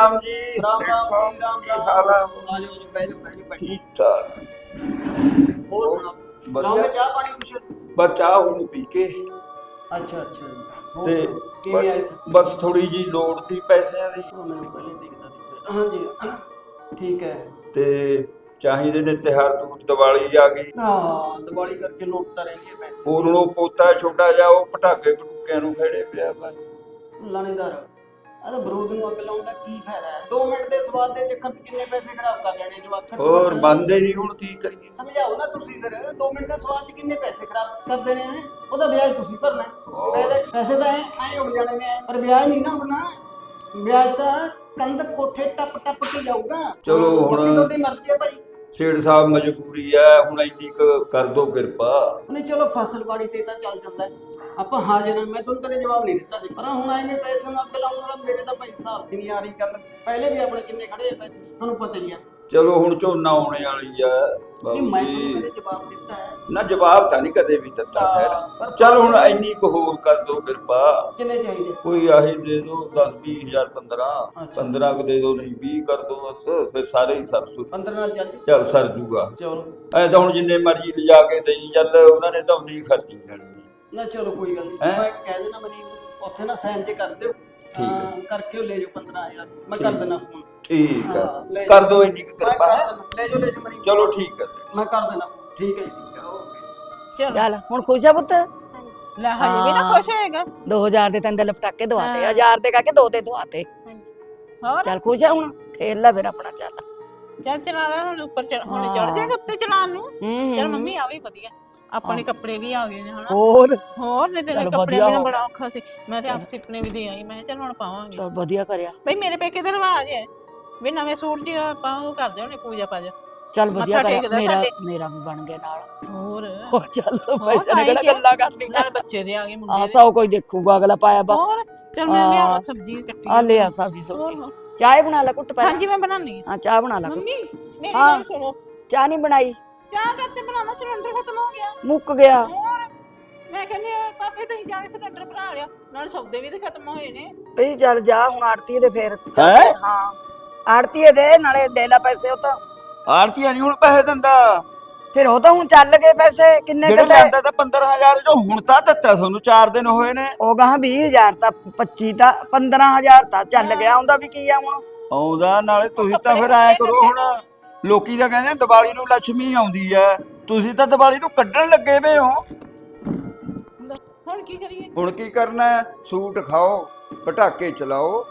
ਰਾਮ ਜੀ ਰਾਮ ਰਾਮ ਜੀ, ਰਾਮ ਹਾਲ। ਆ ਆ ਜਾਓ ਆ ਜਾਓ ਬਹਿ ਜਾਓ ਬਹਿ ਜਾਓ। ਬੈਠੋ। ਠੀਕ ਠਾਕ। ਹੋਰ ਸੁਣਾਓ। ਲਾਉਂਗੇ ਚਾਹ ਪਾਣੀ ਕੁਛ? ਬਸ ਚਾਹ ਹੁਣ ਪੀ ਕੇ। ਅੱਛਾ ਅੱਛਾ ਜੀ। ਹੋਰ ਤੇ ਸੁਣਾਓ, ਕਿਵੇਂ ਆਏ? ਬਸ- ਬਸ ਥੋੜੀ ਜੀ ਲੋੜ ਸੀ ਪੈਸਿਆਂ ਦੀ। ਉਹ ਮੈਨੂੰ ਪਹਿਲੇ ਦਿਖਦਾ ਸੀ। ਹਾਂਜੀ ਠੀਕ ਹੈ। ਤੇ ਚਾਹੀਦੇ ਨੇ ਤਿਹਾਰ ਤੂੰ ਦੀਵਾਲੀ ਆ ਗਈ। ਹਾਂ ਦੀਵਾਲੀ ਕਰਕੇ ਲੋਕ ਤਾਂ ਪੈਸੇ ਹੋਰ ਹੁਣ ਉਹ ਪੋਤਾ ਛੋਟਾ ਜਿਹਾ ਉਹ ਪਟਾਕੇ ਪਟੂਕਿਆਂ ਨੂੰ ਖੜੇ ਪਿਆ ਵਾ। ਲਾਣੇਦਾਰ। ਆ ਤਾਂ ਬਰੂਦ ਨੂੰ ਅੱਗ ਲਾਉਣ ਦਾ ਕੀ ਫਾਇਦਾ ਹੈ? 2 ਮਿੰਟ ਦੇ ਸਵਾਦ ਦੇ ਚੱਕਰ 'ਚ ਕਿੰਨੇ ਪੈਸੇ ਖਰਾਬ ਕਰ ਲੈਣੇ ਜਵਾਕ? ਹੋਰ ਬੰਦੇ ਨਹੀਂ ਹੁਣ ਕੀ ਕਰੀਏ? ਸਮਝਾਓ ਨਾ ਤੁਸੀਂ ਫਿਰ 2 ਮਿੰਟ ਦੇ ਸਵਾਦ 'ਚ ਕਿੰਨੇ ਪੈਸੇ ਖਰਾਬ ਕਰ ਦੇਣੇ ਨੇ ਉਹਦਾ ਵਿਆਜ ਤੁਸੀਂ ਭਰਨਾ ਹੈ। ਹੋਰ। ਪੈਸੇ ਪੈਸੇ ਤਾਂ ਐ ਐ ਉੱਡ ਜਾਣੇ ਨੇ। ਪਰ ਵਿਆਜ ਨਹੀਂ ਨਾ ਉੱਡਣਾ। ਵਿਆਜ ਤਾਂ ਕੰਧ ਕੋਠੇ ਟੱਪ ਟੱਪ ਕੇ ਜਾਊਗਾ। ਚਲੋ ਹੁਣ- ਬਾਕੀ ਤੁਹਾਡੀ ਮਰਜ਼ੀ ਹੈ ਭਾਈ। ਸੇਠ ਸਾਹਿਬ ਮਜਬੂਰੀ ਹੈ ਹੁਣ ਇੰਨੀ ਕੁ ਕਰ ਦੋ ਕਿਰਪਾ। ਨਹੀਂ ਚਲੋ ਫਸਲਬਾੜੀ ਤੇ ਤਾਂ ਚੱਲ ਜਾਂਦਾ ਹੈ। ਆਪਾਂ ਹਾਜ਼ਰ ਹਾਂ ਮੈਂ ਤੁਹਾਨੂੰ ਕਦੇ ਜਵਾਬ ਨਹੀਂ ਦਿੱਤਾ ਜੀ ਪਰ ਹੁਣ ਐਵੇਂ ਪੈਸੇ ਨੂੰ ਅੱਗ ਲਾਉਂਗਾ ਮੇਰੇ ਤਾਂ ਭਾਈ ਹਿਸਾਬ 'ਚ ਨਹੀਂ ਆ ਰਹੀ ਗੱਲ। ਪਹਿਲੇ ਵੀ ਆਪਣੇ ਕਿੰਨੇ ਖੜੇ ਆ ਪੈਸੇ ਤੁਹਾਨੂੰ ਪਤਾ ਹੀ ਆ। ਚਲੋ ਹੁਣ ਝੋਨਾ ਆਉਣੇ ਵਾਲੀ ਆ ਨਹੀਂ ਮੈਂ ਬਾਬੂ ਤੁਹਾਨੂੰ ਜੀ। ਕਦੇ ਜਵਾਬ ਦਿੱਤਾ ਹੈ। ਨਾ ਜਵਾਬ ਤਾਂ ਨਹੀਂ ਕਦੇ ਵੀ ਦਿੱਤਾ ਹਾਂ, ਖੈਰ। ਪਰ- ਚਲ ਹੁਣ ਇੰਨੀ ਕੁ ਹੋਰ ਕਰ ਦੋ ਕਿਰਪਾ। ਕਿੰਨੇ ਚਾਹੀਦੇ? ਕੋਈ ਆਹੀ ਦੇ ਦੋ 10 20000 15 ਅੱਛਾ। 15 ਕੁ ਦੇ ਦੋ ਨਹੀਂ 20 ਕਰ ਦੋ ਬਸ ਫਿਰ ਸਾਰੇ ਹੀ ਸਰਸੂ 15 ਨਾਲ ਚੱਲ ਜੀ। ਚਲ ਸਰ ਜੂਗਾ। ਚਲੋ। ਐ ਤਾਂ ਹੁਣ ਜਿੰਨੇ ਮਰਜ਼ੀ ਲਿਜਾ ਕੇ ਦੇਈ ਚੱਲ ਉਹਨਾਂ ਨੇ ਤਾਂ ਉਨੀ ਖਰਚੀ ਜਾਣੀ। ਨਾ ਚਲੋ ਕੋਈ ਗੱਲ ਨਹੀਂ ਹੈਂ? ਮੈਂ ਕਹਿ ਦੇਣਾ ਮਨੀ ਨੂੰ ਉੱਥੇ ਨਾ ਸਾਈਨ ਜੇ ਕਰ ਦਿਓ। ਠੀਕ ਹੈ। ਹਾਂ, ਕਰਕੇ ਉਹ ਲੈ ਜਾਓ 15000 ਮੈਂ। ਕਰ ਦੇਣਾ ਫੋਨ। ਠੀਕ ਹਾਂ, ਲੈ ਹੈ। ਕਰ ਦੋ ਇੰਨੀ ਕੁ ਮੈਂ ਕਿਰਪਾ। ਕਰ ਹੈਂ? ਦੇਣਾ ਲੈ ਜਾਓ ਲੈ ਜਾਓ ਮਨੀ ਚਲੋ ਠੀਕ ਹੈ ਸਰ। ਮੈਂ ਕਰ ਦੇਣਾ ਫੋਨ। ਠੀਕ ਹੈ ਜੀ, ਠੀਕ ਹੈ। ਓਕੇ। ਚਲ। ਚੱਲ ਹੁਣ ਖੁਸ਼ ਆ ਪੁੱਤ? ਲੈ ਹਜੇ ਵੀ ਨਾ ਹਾਂ। ਖੁਸ਼ ਹੋਏਗਾ। 2000 ਦੇ ਤੰਦੇ ਲਪਟਾਕੇ ਦਵਾਤੇ ਹਾਂ। 1000 ਦੇ ਕਹਿ ਕੇ ਦੋ ਤੇ ਦਵਾਤੇ। ਹੋਰ? ਚੱਲ ਖੁਸ਼ ਆ ਹੁਣ। ਖੇਲ ਲੈ ਫਿਰ ਆਪਣਾ ਚੱਲ। ਚੱਲ ਚਲਾ ਲੈ ਹੁਣ ਉੱਪਰ ਚੜ ਹੁਣ ਹਾਂ। ਚੜ ਜਾਏਗਾ ਉੱਤੇ ਚਲਾਉਣ ਨੂੰ। ਹੂੰ। ਚਲ ਮੰਮੀ ਆ ਵੀ ਵਧੀਆ। ਆਪਣੇ ਕੱਪੜੇ ਵੀ ਆ ਗਏ ਨੇ ਹਨਾ। ਹੋਰ? ਹੋਰ ਨਹੀਂ ਤੇ ਚੱਲ ਕੱਪੜੇ ਵਧੀਆ ਵੀ। ਨਾ ਹੋ ਬੜਾ ਔਖਾ ਸੀ। ਮੈਂ ਤੇ ਆਪ। ਸਿੱਖਣੇ ਵੀ ਦੇ ਆਈ ਮੈਂ ਕਿਹਾ ਚੱਲ ਹੁਣ ਪਾਵਾਂਗੇ। ਚਲ ਵਧੀਆ ਕਰਿਆ। ਬਈ ਮੇਰੇ ਪੇਕੇ ਦਾ ਰਿਵਾਜ ਹੈ ਵੀ ਨਵੇਂ ਸੂਟ ਜੀ ਆਪਾਂ ਉਹ ਕਰਦੇ ਹੋਣੇ ਪੂਜਾ ਪਾਜਾ। ਚੱਲ ਵਧੀਆ ਮੱਥਾ ਕਰਿਆ। ਟੇਕਦਾ ਮੇਰਾ ਸਾਡੇ। ਮੇਰਾ ਵੀ ਬਣ ਗਿਆ ਨਾਲ। ਹੋਰ? ਹੋਰ ਚੱਲ ਪੈਸੇ ਨੇ ਕਿਹੜਾ। ਗੱਲਾਂ ਕਰਨੀਆਂ? ਨਾਲ ਬੱਚੇ ਦੇ ਆ ਗਏ ਮੁੰਡੇ ਦੇ। ਸੌ ਕੋਈ ਦੇਖੂਗਾ ਅਗਲਾ ਪਾਇਆ ਬਾ ਹੋਰ? ਚਲ ਮੈਂ ਹਾਂ। ਲਿਆ ਸਬਜ਼ੀ ਕੱਟੀ ਆ ਲੈ ਆ ਸਬਜ਼ੀ ਹੋਰ, ਸੋਚੀ। ਚਾਹ ਬਣਾ ਲੈ ਕੁੱਟ ਪਹਿਲਾਂ। ਹਾਂਜੀ ਮੈਂ ਬਣਾਉਣੀ ਹਾਂ। ਚਾਹ ਬਣਾ ਲੈ ਕੁੱਟ। ਮੰਮੀ ਮੇਰੀ ਹਾਂ। ਗੱਲ ਸੁਣੋ। ਚਾਹ ਨਹੀਂ ਬਣਾਈ। ਚਾਹ ਕਰਤੇ ਬਣਾਵਾ ਸਿਲੰਡਰ ਖਤਮ ਹੋ ਗਿਆ। ਮੁੱਕ ਗਿਆ। ਹੋਰ ਮੈਂ ਕਹਿੰਦੀ ਆ ਪਾਪੇ ਤੁਸੀਂ ਜਾ ਕੇ ਸਿਲੰਡਰ ਭਰਾ ਲਿਆ ਨਾਲ ਸੌਦੇ ਵੀ ਤੇ ਖਤਮ ਹੋਏ ਨੇ। ਭਈ ਚੱਲ ਜਾ ਹੁਣ ਆੜਤੀ ਦੇ ਫੇਰ। ਹੈਂ? ਹਾਂ ਆੜਤੀ ਦੇ ਨਾਲੇ ਦੇ ਲੈ ਪੈਸੇ ਉਹ ਤਾਂ। ਆਰਤੀਆ ਨਹੀਂ ਹੁਣ ਪੈਸੇ ਦਿੰਦਾ। ਫਿਰ ਉਹ ਤਾਂ ਹੁਣ ਚੱਲ ਗਏ ਪੈਸੇ ਕਿੰਨੇ ਜਿਹੜੇ ਕਿੱਲੇ ਲੈਂਦਾ ਤਾਂ 15000 ਜੋ ਹੁਣ ਤਾਂ ਦਿੱਤਾ ਤੁਹਾਨੂੰ 4 ਦਿਨ ਹੋਏ ਨੇ। ਉਹ ਗਾਂ 20000 ਤਾਂ 25 ਤਾਂ 15000 ਤਾਂ ਚੱਲ ਗਿਆ ਉਹਦਾ ਵੀ ਕੀ ਆ ਹੁਣ? ਆਉਂਦਾ ਨਾਲੇ ਤੁਸੀਂ ਤਾਂ ਫਿਰ ਐ ਕਰੋ ਹੁਣ। ਲੋਕੀ ਤਾਂ ਕਹਿੰਦੇ ਆ, ਦੀਵਾਲੀ ਨੂੰ ਲక్ష్ਮੀ ਆਉਂਦੀ ਐ। ਤੁਸੀਂ ਤਾਂ ਦੀਵਾਲੀ ਨੂੰ ਕੱਢਣ ਲੱਗੇ ਵੇ ਹੋ। ਹੁਣ ਕੀ ਕਰੀਏ? ਹੁਣ ਕੀ ਕਰਨਾ ਹੈ? ਸੂਟ ਖਾਓ ਪਟਾਕੇ ਚਲਾਓ।